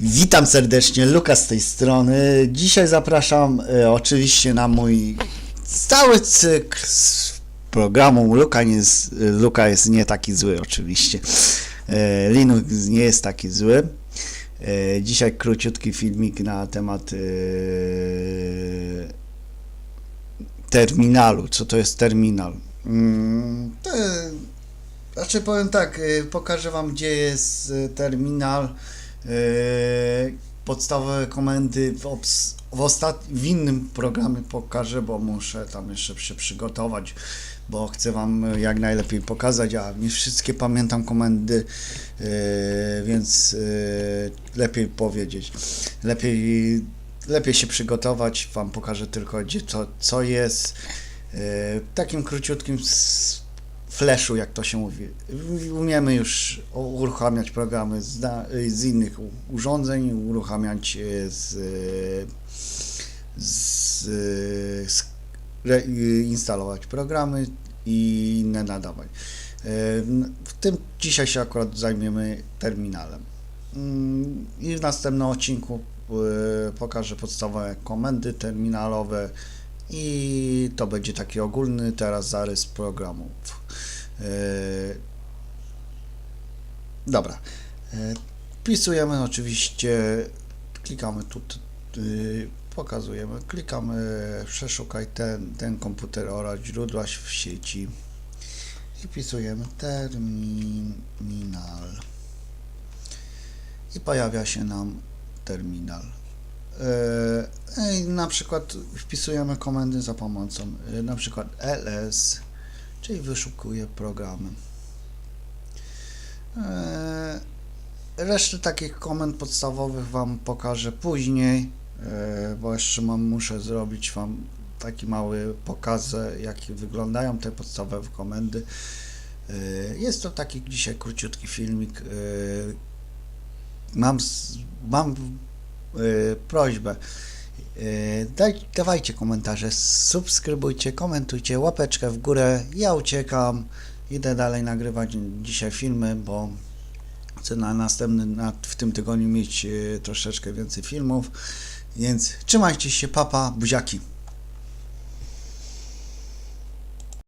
Witam serdecznie, Lukas z tej strony. Dzisiaj zapraszam e, oczywiście na mój cały cykl z programu. Luka, nie jest, Luka jest nie taki zły oczywiście. E, Linux nie jest taki zły. E, dzisiaj króciutki filmik na temat terminalu. Co to jest terminal? Mm, to, znaczy powiem tak, pokażę Wam gdzie jest terminal, podstawowe komendy w, obs- w, ostat- w innym programie pokażę, bo muszę tam jeszcze się przygotować, bo chcę Wam jak najlepiej pokazać, a nie wszystkie pamiętam komendy, y, więc y, lepiej powiedzieć, lepiej, lepiej się przygotować, Wam pokażę tylko gdzie to, co jest, y, takim króciutkim flashu, jak to się mówi. Umiemy już uruchamiać programy z, z innych urządzeń, uruchamiać e, z, z, z re, instalować programy i inne nadawać. E, W tym dzisiaj się akurat zajmiemy terminalem. Mm, I w następnym odcinku e, pokażę podstawowe komendy terminalowe i to będzie taki ogólny teraz zarys programów. E, Dobra. E, Wpisujemy oczywiście, klikamy tu, pokazujemy, klikamy przeszukaj ten, ten komputer oraz źródła w sieci i wpisujemy terminal i pojawia się nam terminal. I na przykład wpisujemy komendy za pomocą e, na przykład ls, czyli wyszukuje programy. E, Resztę takich komend podstawowych Wam pokażę później, e, bo jeszcze mam, muszę zrobić Wam taki mały pokaz, jak wyglądają te podstawowe komendy. E, Jest to taki dzisiaj króciutki filmik. Mam, mam prośbę. E, Daj, dawajcie komentarze, subskrybujcie, komentujcie, łapeczkę w górę. Ja uciekam, idę dalej nagrywać dzisiaj filmy, bo chcę na następny, na, w tym tygodniu mieć e, troszeczkę więcej filmów. Więc trzymajcie się, papa, buziaki.